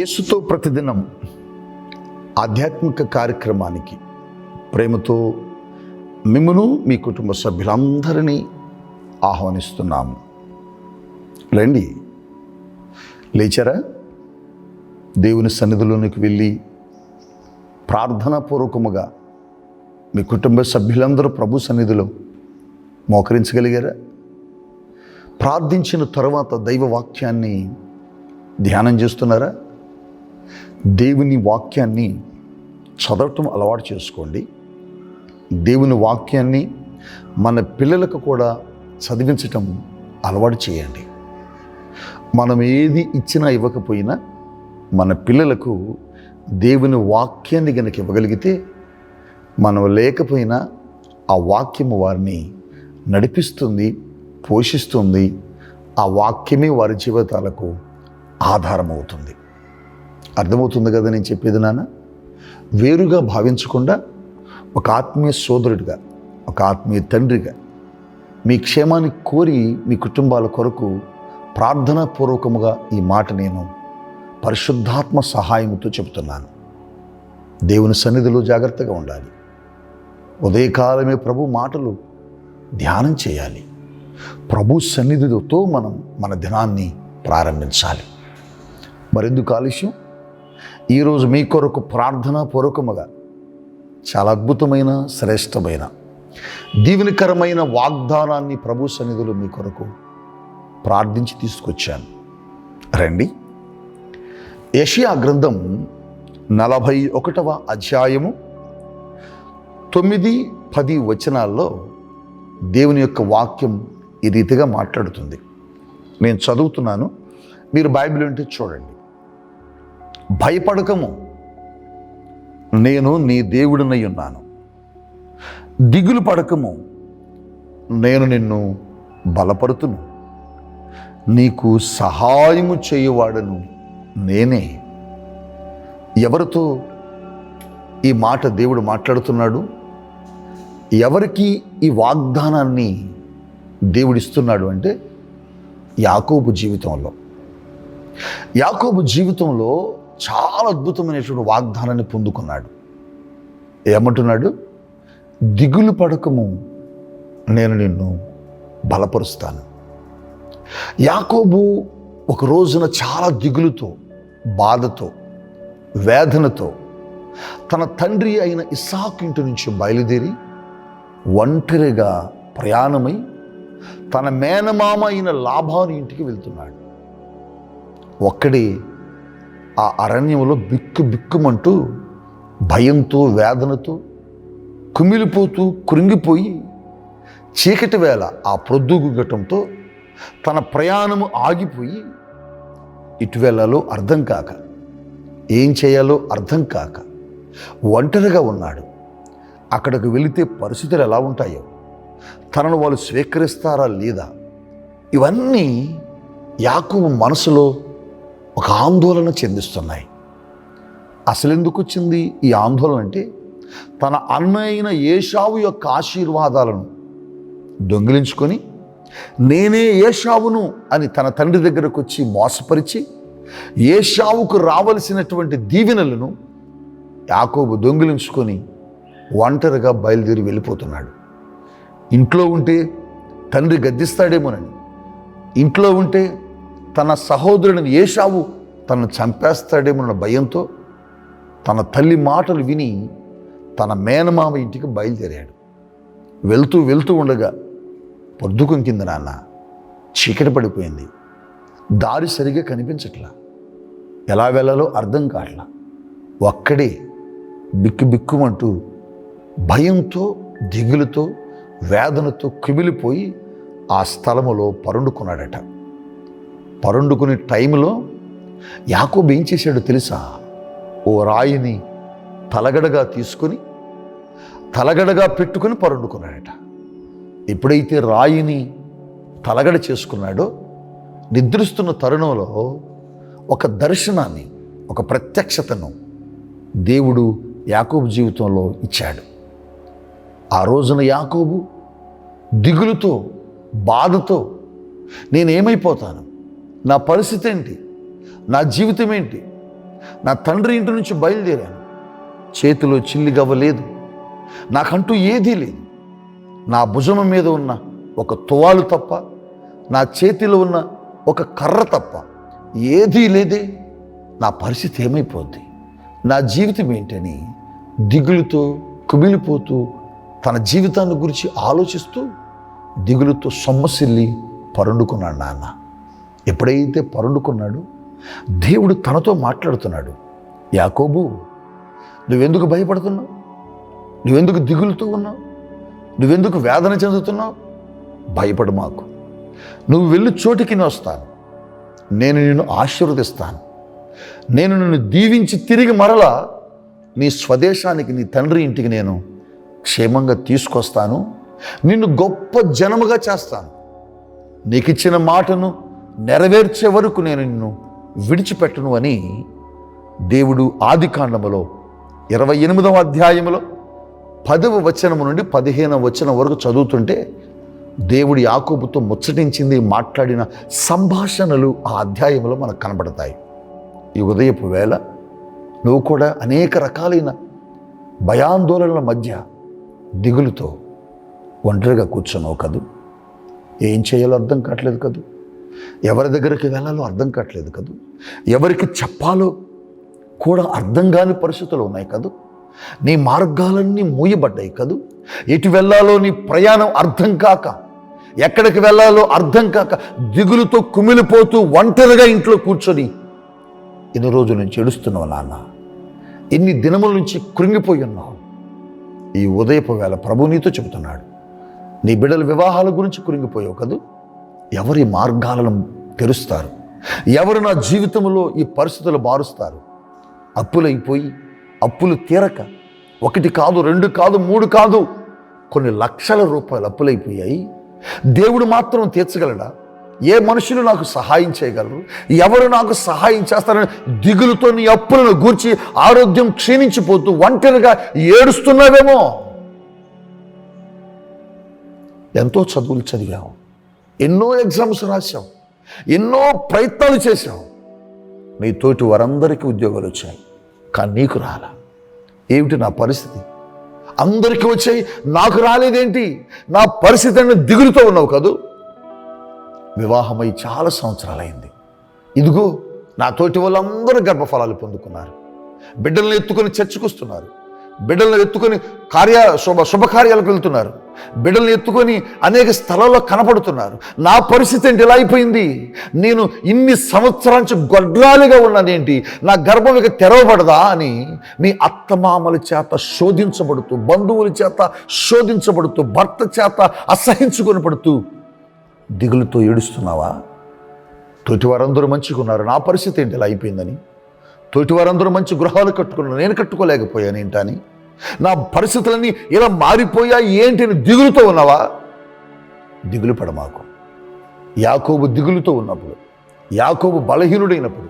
యేసుతో ప్రతిదినం ఆధ్యాత్మిక కార్యక్రమానికి ప్రేమతో మిమ్మను మీ కుటుంబ సభ్యులందరినీ ఆహ్వానిస్తున్నాము. రండి. లేచారా? దేవుని సన్నిధిలోనికి వెళ్ళి ప్రార్థనాపూర్వకముగా మీ కుటుంబ సభ్యులందరూ ప్రభు సన్నిధిలో మోకరించగలిగారా? ప్రార్థించిన తర్వాత దైవ వాక్యాన్ని ధ్యానం చేస్తున్నారా? దేవుని వాక్యాన్ని చదవటం అలవాటు చేసుకోండి. దేవుని వాక్యాన్ని మన పిల్లలకు కూడా చదివించటం అలవాటు చేయండి. మనం ఏది ఇచ్చినా ఇవ్వకపోయినా మన పిల్లలకు దేవుని వాక్యాన్ని గనక ఇవ్వగలిగితే మనం లేకపోయినా ఆ వాక్యము వారిని నడిపిస్తుంది పోషిస్తుంది. ఆ వాక్యమే వారి జీవితాలకు ఆధారమవుతుంది. అర్థమవుతుంది కదా నేను చెప్పేది నాన్న? వేరుగా భావించకుండా ఒక ఆత్మీయ సోదరుడిగా ఒక ఆత్మీయ తండ్రిగా మీ క్షేమాన్ని కోరి మీ కుటుంబాల కొరకు ప్రార్థనాపూర్వకముగా ఈ మాట నేను పరిశుద్ధాత్మ సహాయంతో చెబుతున్నాను. దేవుని సన్నిధిలో జాగ్రత్తగా ఉండాలి. ఉదయకాలమే ప్రభు మాటలు ధ్యానం చేయాలి. ప్రభు సన్నిధితో మనం మన దినాన్ని ప్రారంభించాలి. మరెందుకు ఆలస్యం? ఈరోజు మీ కొరకు ప్రార్థన పూర్వకముగా చాలా అద్భుతమైన శ్రేష్టమైన దీవెనకరమైన వాగ్దానాన్ని ప్రభు సన్నిధిలో మీ కొరకు ప్రార్థించి తీసుకొచ్చాను. రండి. యషియా గ్రంథం నలభై ఒకటవ అధ్యాయము తొమ్మిది పది వచనాల్లో దేవుని యొక్క వాక్యం ఈ రీతిగా మాట్లాడుతుంది. నేను చదువుతున్నాను. మీరు బైబిల్ ఉంటే చూడండి. భయపడకము. నేను నీ దేవుడినై ఉన్నాను. దిగులు పడకము. నేను నిన్ను బలపరుతును. నీకు సహాయము చేయువాడను నేనే. ఎవరితో ఈ మాట దేవుడు మాట్లాడుతున్నాడు? ఎవరికి ఈ వాగ్దానాన్ని దేవుడిస్తున్నాడు అంటే యాకోబు జీవితంలో. యాకోబు జీవితంలో చాలా అద్భుతమైనటువంటి వాగ్దానాన్ని పొందుకున్నాడు. ఏమంటున్నాడు? దిగులు పడకము నేను నిన్ను బలపరుస్తాను. యాకోబు ఒక రోజున చాలా దిగులుతో బాధతో వేదనతో తన తండ్రి అయిన ఇస్సాకు ఇంటి నుంచి బయలుదేరి ఒంటరిగా ప్రయాణమై తన మేనమామ అయిన లాభాను ఇంటికి వెళ్తున్నాడు. ఒక్కడే ఆ అరణ్యంలో బిక్కు బిక్కుమంటూ భయంతో వేదనతో కుమిలిపోతూ కృంగిపోయి చీకటి వేళ ఆ ప్రొద్దుగుగటంతో తన ప్రయాణము ఆగిపోయి ఇటు వెళ్ళాలో అర్థం కాక ఏం చేయాలో అర్థం కాక ఒంటరిగా ఉన్నాడు. అక్కడికి వెళితే పరిస్థితులు ఎలా ఉంటాయో తనను వాళ్ళు స్వీకరిస్తారా లేదా ఇవన్నీ యాకు మనసులో ఒక ఆందోళన చెందిస్తున్నాయి. అసలు ఎందుకు వచ్చింది ఈ ఆందోళన అంటే తన అన్న ఏషావు యొక్క ఆశీర్వాదాలను దొంగిలించుకొని నేనే ఏషావును అని తన తండ్రి దగ్గరకు వచ్చి మోసపరిచి ఏషావుకు రావలసినటువంటి దీవెనలను యాకోబు దొంగిలించుకొని ఒంటరిగా బయలుదేరి వెళ్ళిపోతున్నాడు. ఇంట్లో ఉంటే తండ్రి గద్దిస్తాడేమోనని ఇంట్లో ఉంటే తన సహోదరుని ఏషావు తను చంపేస్తాడేమన్న భయంతో తన తల్లి మాటలు విని తన మేనమామ ఇంటికి బయలుదేరాడు. వెళ్తూ వెళ్తూ ఉండగా పొద్దుకం కింద నాన్న. చీకటి పడిపోయింది. దారి సరిగా కనిపించట్లా. ఎలా వెళ్ళాలో అర్థం కావట్లా ఒక్కడే బిక్కు బిక్కుమంటూ భయంతో దిగులుతో వేదనతో కుమిలిపోయి ఆ స్థలములో పరుండుకున్నాడట. పరుండుకునే టైంలో యాకోబు ఏం చేశాడో తెలుసా? ఓ రాయిని తలగడగా తీసుకుని తలగడగా పెట్టుకుని పరుండుకున్నాడట. ఎప్పుడైతే రాయిని తలగడ చేసుకున్నాడో నిద్రిస్తున్న తరుణంలో ఒక దర్శనాన్ని ఒక ప్రత్యక్షతను దేవుడు యాకోబు జీవితంలో ఇచ్చాడు. ఆ రోజున యాకోబు దిగులుతో బాధతో నేనేమైపోతాను? నా పరిస్థితి ఏంటి? నా జీవితం ఏంటి? నా తండ్రి ఇంటి నుంచి బయలుదేరాను. చేతిలో చిల్లి గవ్వలేదు నాకంటూ ఏదీ లేదు. నా భుజం మీద ఉన్న ఒక తువాలు తప్ప నా చేతిలో ఉన్న ఒక కర్ర తప్ప ఏదీ లేదే. నా పరిస్థితి ఏమైపోద్ది? నా జీవితం ఏంటని దిగులుతో కుమిలిపోతూ తన జీవితాన్ని గురించి ఆలోచిస్తూ దిగులుతో సొమ్మసిల్లి పరుండుకున్నాడు నాన్న. ఎప్పుడైతే పరుడుకున్నాడో దేవుడు తనతో మాట్లాడుతున్నాడు యాకోబు నువ్వెందుకు భయపడుతున్నావు? నువ్వెందుకు దిగులుతూ ఉన్నావు? నువ్వెందుకు వేదన చెందుతున్నావు? భయపడు మాకు. నువ్వు వెళ్ళు చోటికి నేను వస్తాను. నేను నిన్ను ఆశీర్వదిస్తాను. నేను నిన్ను దీవించి తిరిగి మరలా నీ స్వదేశానికి నీ తండ్రి ఇంటికి నేను క్షేమంగా తీసుకొస్తాను. నిన్ను గొప్ప జనముగా చేస్తాను. నీకిచ్చిన మాటను నెరవేర్చే వరకు నేను నిన్ను విడిచిపెట్టను అని దేవుడు ఆది కాండములో ఇరవై ఎనిమిదవ అధ్యాయములో పదవ వచనము నుండి పదిహేనవ వచనం వరకు చదువుతుంటే దేవుడు యాకోబుతో ముచ్చటించింది మాట్లాడిన సంభాషణలు ఆ అధ్యాయంలో మనకు కనబడతాయి. ఈ ఉదయపు వేళ నువ్వు కూడా అనేక రకాలైన భయాందోళనల మధ్య దిగులుతో ఒంటరిగా కూర్చున్నావు కదూ? ఏం చేయాలో అర్థం కావట్లేదు కదూ? ఎవరి దగ్గరికి వెళ్ళాలో అర్థం కావట్లేదు కదూ? ఎవరికి చెప్పాలో కూడా అర్థం కాని పరిస్థితులు ఉన్నాయి కదూ? నీ మార్గాలన్నీ మూయబడ్డాయి కదూ? ఎటు వెళ్ళాలో నీ ప్రయాణం అర్థం కాక ఎక్కడికి వెళ్ళాలో అర్థం కాక దిగులుతో కుమిలిపోతూ ఒంటరిగా ఇంట్లో కూర్చొని ఎన్ని రోజుల నుంచి ఏడుస్తున్నావు నాన్న. ఎన్ని దినముల నుంచి కృంగిపోయి ఉన్నావు. ఈ ఉదయపు వేళ ప్రభు నీతో చెబుతున్నాడు. నీ బిడ్డల వివాహాల గురించి కృంగిపోయావు కదూ? ఎవరి మార్గాలను తెరుస్తారు? ఎవరు నా జీవితంలో ఈ పరిస్థితులు బారుస్తారు? అప్పులైపోయి అప్పులు తీరక ఒకటి కాదు రెండు కాదు మూడు కాదు కొన్ని లక్షల రూపాయలు అప్పులైపోయాయి. దేవుడు మాత్రం తీర్చగలడా? ఏ మనుషులు నాకు సహాయం చేయగలరు? ఎవరు నాకు సహాయం చేస్తారని దిగులుతో నీ అప్పులను గూర్చి ఆరోగ్యం క్షీణించిపోతూ ఒంటరిగా ఏడుస్తున్నావేమో? ఎంతో చదువులు చదివాము ఎన్నో ఎగ్జామ్స్ రాశాం ఎన్నో ప్రయత్నాలు చేశాం. నీ తోటి వారందరికీ ఉద్యోగాలు వచ్చాయి కానీ నీకు రాలా. ఏమిటి నా పరిస్థితి? అందరికీ వచ్చాయి నాకు రాలేదేంటి? నా పరిస్థితి అని దిగులుతో ఉన్నావు కదూ? వివాహమై చాలా సంవత్సరాలైంది. ఇదిగో నా తోటి వాళ్ళందరూ గర్భఫలాలు పొందుకున్నారు. బిడ్డలను ఎత్తుకొని చర్చకొస్తున్నారు. బిడ్డలను ఎత్తుకొని కార్య శుభ శుభకార్యాలకు వెళ్తున్నారు. బిడ్డలను ఎత్తుకొని అనేక స్థలాల్లో కనపడుతున్నారు. నా పరిస్థితి ఏంటి? ఇలా అయిపోయింది. నేను ఇన్ని సంవత్సరాల నుంచి గొడ్రాలిగా ఉన్నానేంటి నా గర్భం ఇక తెరవబడదా అని మీ అత్తమామల చేత శోధించబడుతూ బంధువుల చేత శోధించబడుతూ భర్త చేత అసహించుకొని పడుతూ దిగులుతో ఏడుస్తున్నావా? తోటి వారందరూ మంచిగా ఉన్నారు. నా పరిస్థితి ఏంటి? ఇలా అయిపోయిందని. తోటి వారందరూ మంచి గృహాలు కట్టుకున్నారు. నేను కట్టుకోలేకపోయాను ఏంటని నా పరిస్థితులన్నీ ఇలా మారిపోయా ఏంటి అని దిగులుతో ఉన్నావా? దిగులు పడమాకు. యాకోబు దిగులుతో ఉన్నప్పుడు యాకోబు బలహీనుడైనప్పుడు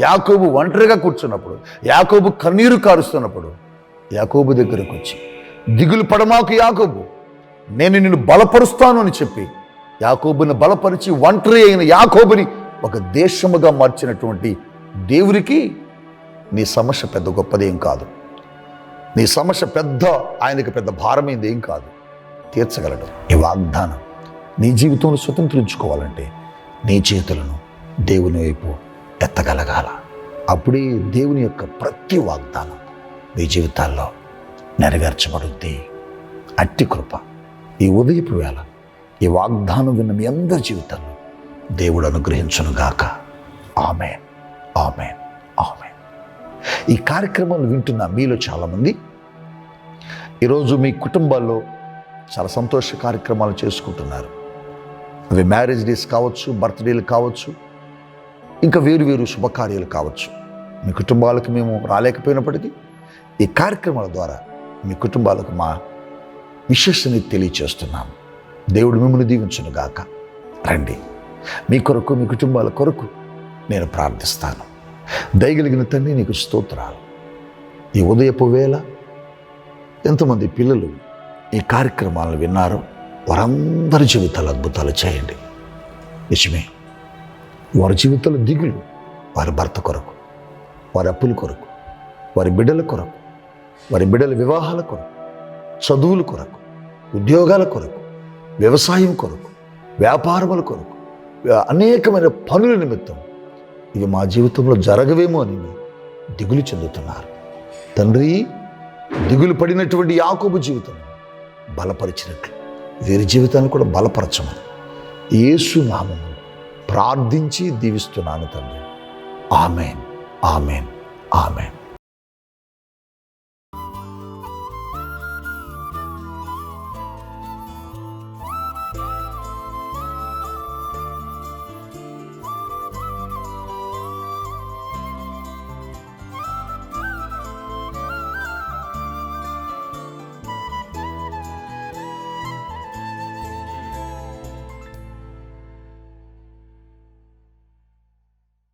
యాకోబు ఒంటరిగా కూర్చున్నప్పుడు యాకోబు కన్నీరు కారుస్తున్నప్పుడు యాకోబు దగ్గరకు వచ్చి దిగులు పడమాకు యాకోబు నేను నిన్ను బలపరుస్తాను అని చెప్పి యాకోబుని బలపరిచి ఒంటరి అయిన యాకోబుని ఒక దేశముగా మార్చినటువంటి దేవునికి నీ సమస్య పెద్ద గొప్పదేం కాదు. నీ సమస్య పెద్ద ఆయనకి పెద్ద భారమైంది ఏం కాదు. తీర్చగలడు. ఈ వాగ్దానం నీ జీవితంలో స్వతంత్రించుకోవాలంటే నీ చేతులను దేవుని వైపు ఎత్తగలగాల. అప్పుడే దేవుని యొక్క ప్రతి వాగ్దానం మీ జీవితాల్లో నెరవేర్చబడుద్ది. అట్టి కృప ఈ ఉదయపు వేళ ఈ వాగ్దానం విన్న మీ అందరి జీవితంలో దేవుడు అనుగ్రహించునుగాక. ఆమె ఆమె ఆమె ఈ కార్యక్రమాలు వింటున్న మీలో చాలామంది ఈరోజు మీ కుటుంబాల్లో చాలా సంతోష కార్యక్రమాలు చేసుకుంటున్నారు. అవి మ్యారేజ్ డేస్ కావచ్చు బర్త్డేలు కావచ్చు ఇంకా వేరు వేరు శుభకార్యాలు కావచ్చు. మీ కుటుంబాలకు మేము రాలేకపోయినప్పటికీ ఈ కార్యక్రమాల ద్వారా మీ కుటుంబాలకు మా విశేషని తెలియచేస్తున్నాము దేవుడు మిమ్మల్ని దీవించును గాక రండి. మీ కొరకు మీ కుటుంబాల కొరకు నేను ప్రార్థిస్తాను. దయగలిగిన తండ్రి నీకు స్తోత్రాలు. ఈ ఉదయపు వేళ ఎంతమంది పిల్లలు ఈ కార్యక్రమాలను విన్నారు వారందరి జీవితాలు అద్భుతాలు చేయండి. నిజమే వారి జీవితాలు దిగులు వారి భర్త కొరకు వారి అప్పుల కొరకు వారి బిడ్డల కొరకు వారి బిడ్డల వివాహాల కొరకు చదువుల కొరకు ఉద్యోగాల కొరకు వ్యవసాయం కొరకు వ్యాపారముల కొరకు అనేకమైన పనుల నిమిత్తం ఇవి మా జీవితంలో జరగవేమో అని దిగులు చెందుతున్నారు. తండ్రి దిగులు పడినటువంటి యాకోబు జీవితం బలపరిచినట్లు వీరి జీవితాన్ని కూడా బలపరచమని యేసు నామము ప్రార్థించి దీవిస్తున్నాను తండ్రి. ఆమెన్. ఆమెన్. ఆమెన్.